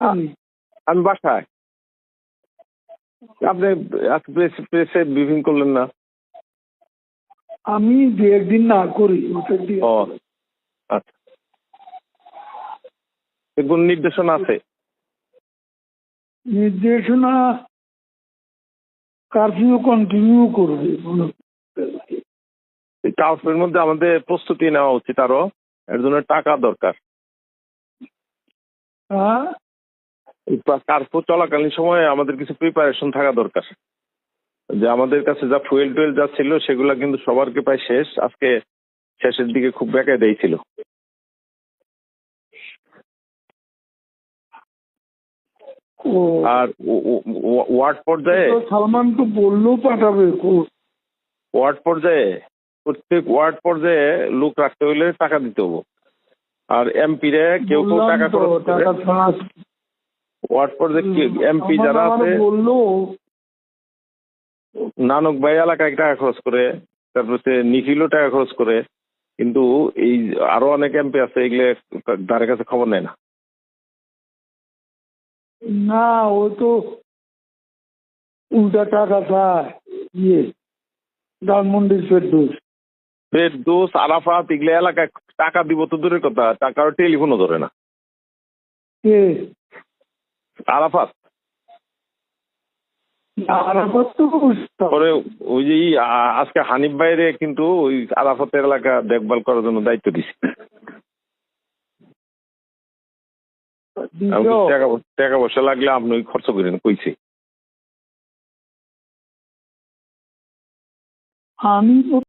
আমি বাসায়। আপনি প্রেসে ব্রিফিং করলেন না। আমি দু একদিন না করি ও আচ্ছা। কোন নির্দেশনা আছে? নির্দেশনা কারফিউ কন্টিনিউ করবে। কাউন্সিলের মধ্যে আমাদের প্রস্তুতি নেওয়া উচিত আরও। এর জন্য টাকা দরকার। হ্যাঁ কার্ফু চলাকালীন সময়ে আমাদের কিছু প্রিপারেশন থাকা দরকার। যে আমাদের কাছে যা ফুয়েল টুয়েল যা ছিল সেগুলো কিন্তু সবারকে প্রায় শেষ। আজকে শেষের দিকে খুব বেঁকে দিয়েছিল। আর ওয়ার্ড পর্যায়ে সালমান তো বললেও পাঠাবে ওয়ার্ড পর্যায়ে প্রত্যেক ওয়ার্ড পর্যায়ে লোক রাখতে হলে টাকা দিতে হব। আর এমপি রে কেউ কেউ টাকা খরচ ওয়ার্ড পর্যায়ে এমপি যারা আছে? নানক ভাই এলাকায় টাকা খরচ করে তারপর হচ্ছে নিখিলও টাকা খরচ করে কিন্তু এই আরও অনেক এমপি আছে এগুলো ধারে কাছে খবর নেয় না। না ও তো উল্টা টাকা চায় ইয়ে ধানমন্ডির ফেরদৌস আরাফাত এগুলো এলাকায় টাকা দিব তো দূরের কথা টাকার টেলিফোনও ধরে না। আরাফাত। পরে ওই যে আজকে হানিফ বাইরে কিন্তু ওই আরাফাতের এলাকা দেখভাল করার জন্য দায়িত্ব দিছে। টাকা পয়সা লাগলে আপনি ওই খরচ করেন কইছে। আমি